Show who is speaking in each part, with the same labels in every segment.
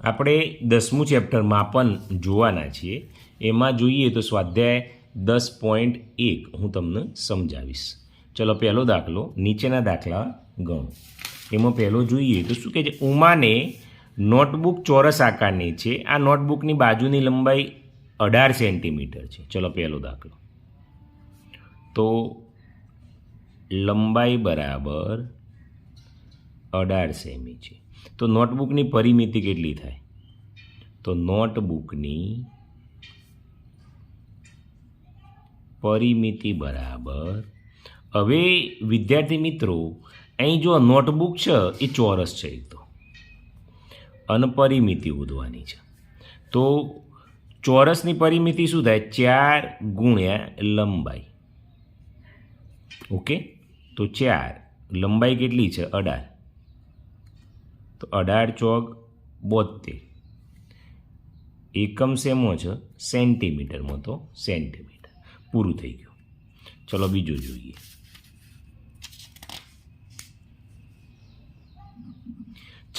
Speaker 1: આપણે દસમું ચેપ્ટર માપન જોવાના છીએ. એમાં જોઈએ તો સ્વાધ્યાય દસ પોઈન્ટ એક હું તમને સમજાવીશ. ચલો પહેલો દાખલો નીચેના દાખલા ગણો. એમાં પહેલો જોઈએ તો શું કહે છે? ઉમાને નોટબુક ચોરસ આકારની છે. આ નોટબુકની બાજુની લંબાઈ અઢાર સેન્ટીમીટર છે. ચલો પહેલો દાખલો. તો લંબાઈ બરાબર અઢાર સેમી છે. તો નોટબુકની પરિમિતિ કેટલી થાય? તો નોટબુકની પરિમિતિ બરાબર. હવે વિદ્યાર્થી મિત્રો, અહીં જો નોટબુક છે, એ ચોરસ છે એક તો. અને પરિમિતિ છે. તો ચોરસની પરિમિતિ શું થાય? ચાર ગુણ્યા લંબાઈ. ઓકે? તો ચાર. લંબાઈ કેટલી છે? અઢાર. તો અઢાર ચોક બોતેર એકમ સેમો છે સેન્ટીમીટરમાં તો સેન્ટીમીટર. પૂરું થઈ ગયું. ચલો બીજું જોઈએ.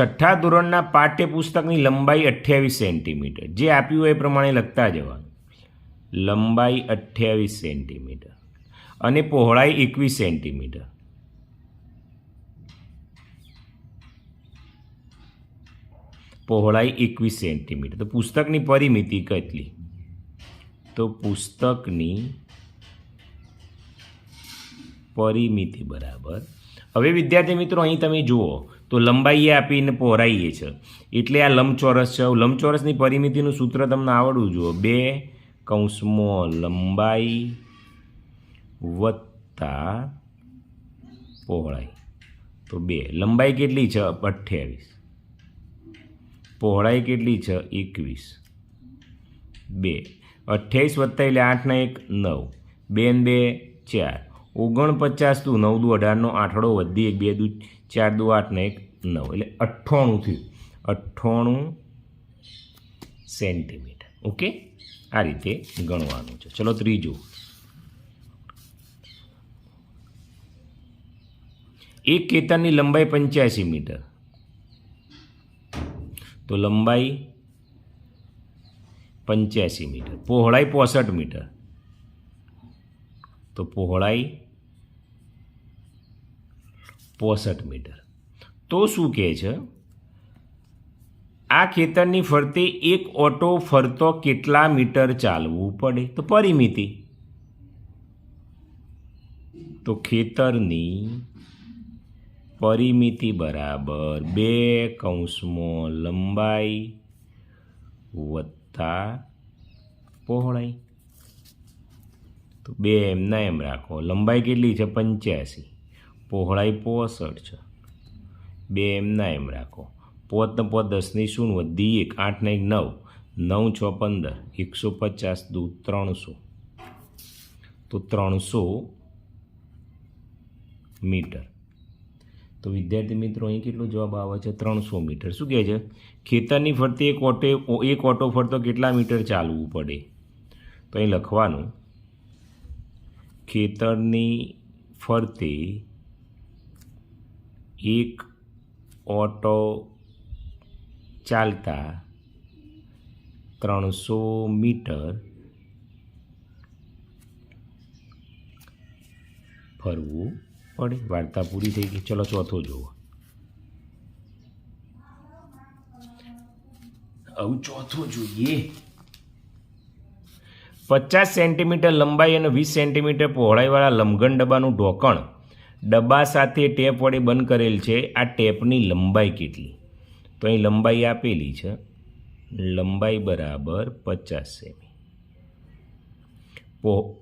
Speaker 1: છઠ્ઠા ધોરણના પાઠ્યપુસ્તકની લંબાઈ અઠ્યાવીસ સેન્ટીમીટર. જે આપ્યું હોય એ પ્રમાણે લખતા જવાનું. લંબાઈ અઠ્યાવીસ સેન્ટીમીટર. અને પહોળાઈ એકવીસ સેન્ટીમીટર. પહોળાઈ એકવીસ સેન્ટીમીટર. તો પુસ્તકની પરિમિતિ કેટલી? તો પુસ્તકની પરિમિતિ બરાબર. હવે વિદ્યાર્થી મિત્રો, અહીં તમે જુઓ, તો લંબાઈએ આપીને પહોળાઈએ છે. એટલે આ લંબચોરસ છે. લંબચોરસની પરિમિતિનું સૂત્ર તમને આવડવું જુઓ. બે કૌંસમાં લંબાઈ વત્તા પહોળાઈ. તો બે. લંબાઈ કેટલી છે? અઠ્યાવીસ. પહોળાઈ કેટલી છે? એકવીસ. બે. અઠ્યાવીસ વત્તા એટલે આઠના એક, નવ. બે ને બે, ચાર. ઓગણપચાસ દુ નવ દુ અઢારનો આઠડો વધી એક, બે દુ ચાર દુ આઠને એક, નવ. એટલે અઠ્ઠાણું થયું. અઠ્ઠાણું સેન્ટીમીટર. ઓકે? આ રીતે ગણવાનું છે. ચલો ત્રીજું. એક કેતનની લંબાઈ પંચ્યાસી મીટર. તો લંબાઈ પંચ્યાસી મીટર, પહોળાઈ પોસઠ મીટર. તો પહોળાઈ પોસઠ મીટર. તો શું કહે છે? આ ખેતરની ફરતે એક ઓટો ફરતો કેટલા મીટર ચાલવું પડે? તો પરિમિતિ. તો ખેતરની પરિમિતિ બરાબર બે કૌંસમાં લંબાઈ વત્તા પહોળાઈ. તો બે એમના એમ રાખો. લંબાઈ કેટલી છે? પંચ્યાસી. પહોળાઈ પોસઠ છે. બે એમના એમ રાખો. પોત ને પોત દસની શું વધી એક, આઠ ને એક નવ. નવ છ પંદર. એકસો પચાસ દુ ત્રણસો. તો ત્રણસો મીટર. તો વિદ્યાર્થી મિત્રો, અહીં કેટલો જવાબ આવે છે? ત્રણસો મીટર. શું કહે છે? ખેતરની ફરતે એક ઓટે, એક ઓટો ફરતો કેટલા મીટર ચાલવું પડે? તો અહીં લખવાનું, ખેતરની ફરતે એક ઓટો ચાલતા ત્રણસો મીટર ફરવું પડે. વાર્તા પૂરી થઈ ગઈ. ચલો ચોથો જુઓ આવું ચોથો જોઈએ. પચાસ સેન્ટીમીટર લંબાઈ અને વીસ સેન્ટીમીટર પહોળાઈવાળા લંબઘન ડબ્બાનું ઢોકણ. ડબ્બા સાથે ટેપ વડે બંધ કરેલ છે. આ ટેપની લંબાઈ કેટલી? તો અહીં લંબાઈ આપેલી છે. લંબાઈ બરાબર પચાસ સેમી. પો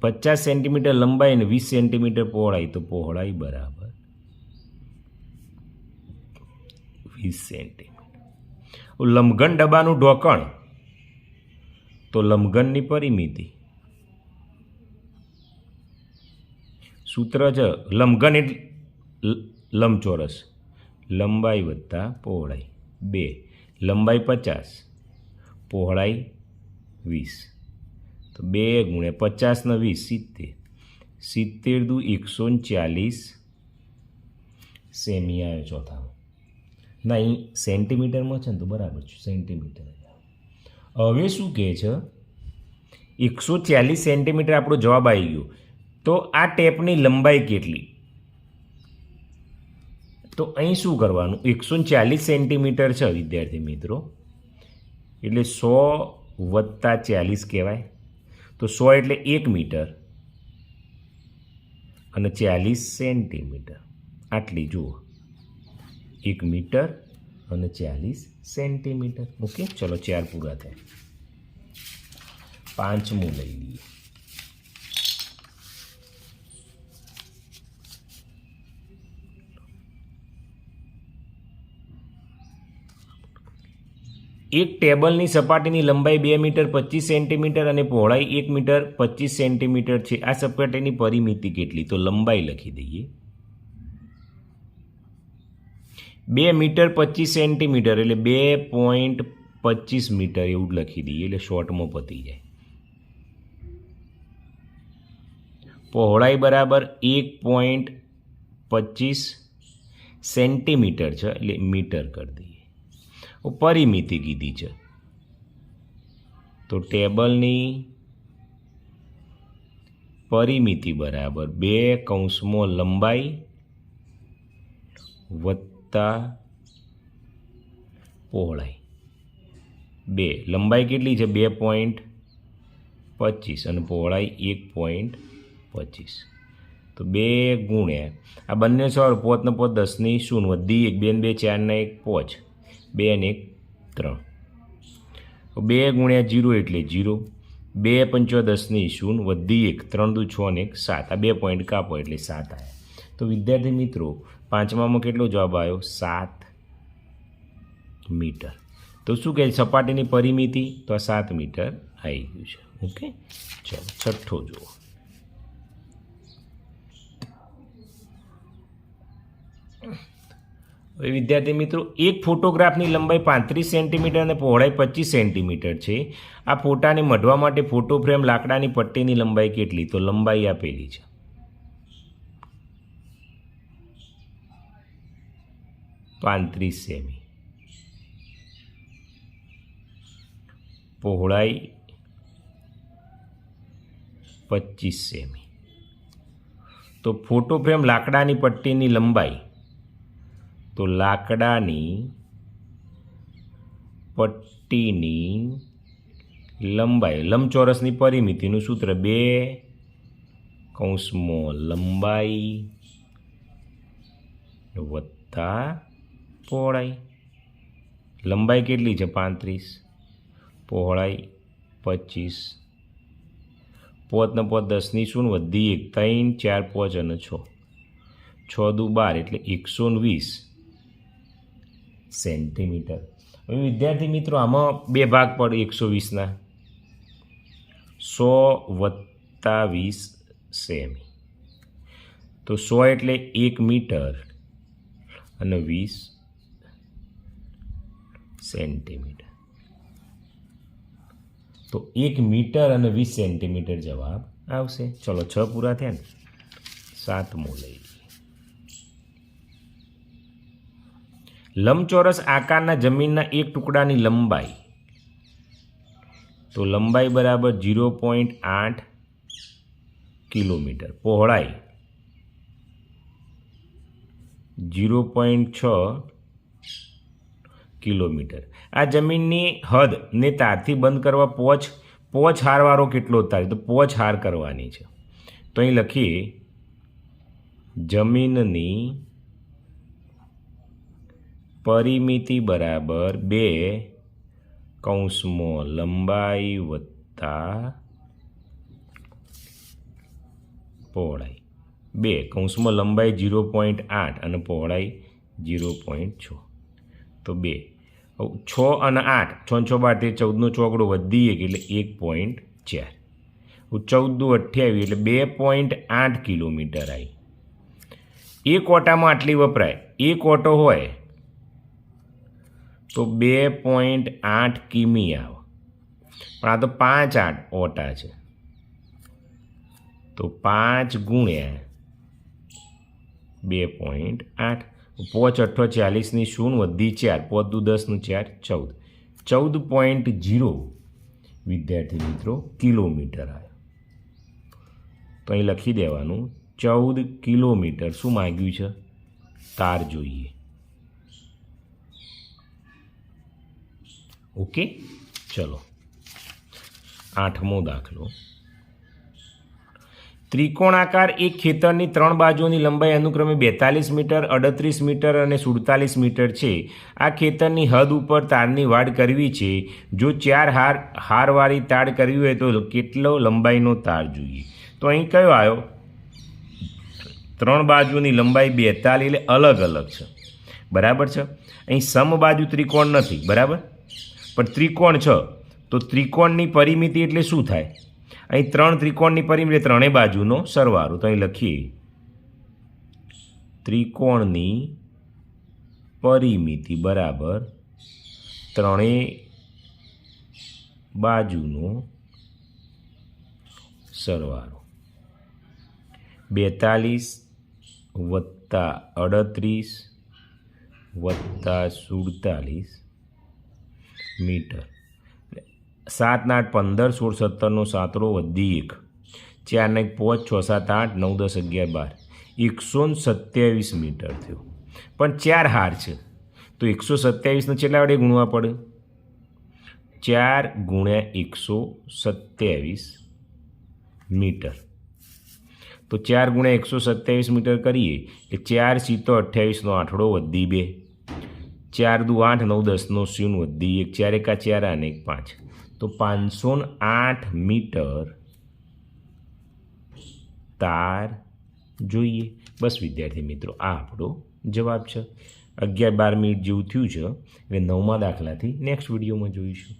Speaker 1: પચાસ સેન્ટીમીટર લંબાઈ અને વીસ સેન્ટીમીટર પહોળાઈ તો પહોળાઈ બરાબર. વીસ સેન્ટીમીટર લંબઘન ડબ્બાનું ઢોકણ. તો લંબઘનની પરિમિતિ. સૂત્ર છે લંબઘન એટલે લંબચોરસ. લંબાઈ વત્તા પહોળાઈ. બે, લંબાઈ પચાસ. પહોળાઈ વીસ. તો બે ગુણ્યા પચાસના વીસ, સિત્તેર. સિત્તેર દુ એકસો ચાલીસ. સેમી આવે ચોથામાં. ના અહીં સેન્ટીમીટરમાં છે ને તો બરાબર છે, સેન્ટીમીટર હવે શું કહે છે? એકસો ચાલીસ સેન્ટીમીટર આપણો જવાબ આવી ગયો. તો આ ટેપની લંબાઈ કેટલી? તો અહીં શું કરવાનું? એકસો ચાલીસ સેન્ટીમીટર છે, વિદ્યાર્થી મિત્રો. એટલે સો વત્તા ચાલીસ કહેવાય. તો સો એટલે એક મીટર અને ચાલીસ સેન્ટીમીટર. આટલી જુઓ. એક મીટર અને ચાલીસ સેન્ટીમીટર. ઓકે, ચલો ચાર પૂરા થાય. પાંચમું લઈ લઈએ. એક ટેબલની સપાટીની લંબાઈ બે મીટર પચીસ સેન્ટીમીટર અને પહોળાઈ એક મીટર પચીસ સેન્ટીમીટર છે. આ સપાટીની પરિમિતિ કેટલી? તો લંબાઈ લખી દઈએ. બે મીટર પચીસ સેન્ટીમીટર એટલે બે પોઈન્ટ પચીસ મીટર એવું લખી દઈએ એટલે શોર્ટમાં પતી જાય. પહોળાઈ બરાબર એક પોઈન્ટ પચીસ સેન્ટીમીટર છે એટલે મીટર કરી દઈએ. પરિમિતિ કીધી છે. તો ટેબલની પરિમિતિ બરાબર બે કૌંસમાં લંબાઈ વત્તા પહોળાઈ. બે, લંબાઈ કેટલી છે? બે પોઈન્ટ પચીસ અને પહોળાઈ એક પોઈન્ટ પચીસ. તો બે ગુણ્યા આ બંને સર પોતને પોત દસની શૂન્ય વધી એક બે ને બે, ચારને એક, પોચ. બે અને એક ત્રણ બે ગુણ્યા જીરો એટલે જીરો. બે પંચો દસની શૂન્ય વધી એક. ત્રણ દુ છ ને એક સાત. આ બે પોઈન્ટ કાપો એટલે સાત આવ્યા તો વિદ્યાર્થી મિત્રો, પાંચમામાં કેટલો જવાબ આવ્યો સાત મીટર. તો શું કહે સપાટીની પરિમિતિ? તો આ સાત મીટર આવી ગયું છે. ઓકે? ચલો, છઠ્ઠો જુઓ. હવે વિદ્યાર્થી મિત્રો, એક ફોટોગ્રાફની લંબાઈ પાંત્રીસ સેન્ટીમીટર અને પહોળાઈ પચીસ સેન્ટીમીટર છે. આ ફોટાને મઢવા માટે ફોટો ફ્રેમ લાકડાની પટ્ટીની લંબાઈ કેટલી? તો લંબાઈ આપેલી છે. પાંત્રીસ સેમી. પહોળાઈ પચીસ સેમી. તો ફોટો ફ્રેમ લાકડાની પટ્ટીની લંબાઈ તો લાકડાની પટ્ટીની લંબાઈ, લંબચોરસની પરિમિતિનું સૂત્ર બે કૌંસમાં લંબાઈ વત્તા પહોળાઈ. લંબાઈ કેટલી છે? પાંત્રીસ. પહોળાઈ પચીસ. પોતને પોત દસની શૂન વધી એક, ત્રણ, ચાર, પાંચ અને છ. છ દુ બાર એટલે એકસો વીસ. સેન્ટીમીટર. હવે વિદ્યાર્થી મિત્રો, આમાં બે ભાગ પડે, એકસો વીસના. સો વત્તા વીસ સેમી. તો સો એટલે એક મીટર અને વીસ સેન્ટીમીટર. તો એક મીટર અને વીસ સેન્ટીમીટર જવાબ આવશે. ચલો છ પૂરા થયા ને. સાતમો લઈ લઈએ લંબચોરસ આકારના જમીનના એક ટુકડાની લંબાઈ. તો લંબાઈ બરાબર જીરો પોઈન્ટ આઠ કિલોમીટર. પહોળાઈ જીરો પોઈન્ટ છ કિલોમીટર. આ જમીનની હદ ને તારથી બંધ કરવા પોચ પોચ હારવાળો કેટલો તારે તો પોચ હાર કરવાની છે. તો અહીં લખીએ, જમીનની પરિમિતિ બરાબર બે કૌંસમાં લંબાઈ વત્તા પહોળાઈ. બે, કૌંસમાં લંબાઈ જીરો પોઈન્ટ આઠ અને પહોળાઈ જીરો પોઈન્ટ છ. તો બે છ અને આઠ, છ છ બાર તે ચૌદનો ચોકડો વધી એક એટલે એક પોઈન્ટ ચાર. ચૌદનું અઠ્યાવીસ એટલે બે પોઈન્ટ આઠ કિલોમીટર આવી એક ઓટામાં આટલી વપરાય. એક ઓટો હોય તો બે પોઈન્ટ આઠ કિમી આવે. પણ આ તો પાંચ આઠ ઓટા છે. તો પાંચ ગુણ્યા બે પોઈન્ટ આઠ. પોચ અઠ્ઠો ચાલીસની શૂન્ય વધી ચાર. પોચ દુ દસનું ચાર, ચૌદ. ચૌદ પોઈન્ટ જીરો વિદ્યાર્થી મિત્રો, કિલોમીટર આવ્યો તો અહીં લખી દેવાનું, ચૌદ કિલોમીટર શું માગ્યું છે? તાર જોઈએ. ઓકે? ચલો. આઠમો દાખલો. ત્રિકોણાકાર એક ખેતરની ત્રણ બાજુની લંબાઈ અનુક્રમે બેતાલીસ મીટર, અડત્રીસ મીટર અને સુડતાલીસ મીટર છે. આ ખેતરની હદ ઉપર તારની વાડ કરવી છે. જો ચાર હાર, હારવાળી તાર કરવી હોય તો કેટલો લંબાઈનો તાર જોઈએ? તો અહીં કયો આવ્યો? ત્રણ બાજુની લંબાઈ બેતાલીસ એટલે અલગ અલગ છે. બરાબર છે? અહીં સમબાજુ ત્રિકોણ નથી. બરાબર? પણ ત્રિકોણ છ. તો ત્રિકોણની પરિમિતિ એટલે શું થાય? અહીં ત્રણ ત્રિકોણની પરિમિતિ ત્રણેય બાજુનો સરવાળો. તો અહીં લખીએ. ત્રિકોણની પરિમિતિ બરાબર ત્રણેય બાજુનો સરવાળો. બેતાલીસ વત્તા અડત્રીસ વત્તા સુડતાલીસ મીટર. સાતના આઠ પંદર, સોળ સત્તરનો સાતરો વધી એક. ચાર ને એક પાંચ, છ સાત આઠ, નવ દસ અગિયાર બાર. એકસો સત્યાવીસ મીટર થયો. પણ ચાર હાર છે. તો એકસો સત્યાવીસને કેટલા વડે ગુણવા પડે. ચાર ગુણ્યા એકસો સત્યાવીસ મીટર. તો ચાર ગુણ્યા એકસો સત્યાવીસ મીટર કરીએ કે ચાર સીતો અઠ્યાવીસનો આઠડો વધી બે. ચાર દુ આઠ નવ દસનો શૂન્ય વધી એક ચાર એકા ચાર અને એક પાંચ. તો પાંચસો આઠ મીટર તાર જોઈએ. બસ વિદ્યાર્થી મિત્રો, આ આપણો જવાબ છે. અગિયાર બાર મિનિટ જેવું થયું છે. એટલે નવમા દાખલાથી નેક્સ્ટ વિડીયોમાં જોઈશું.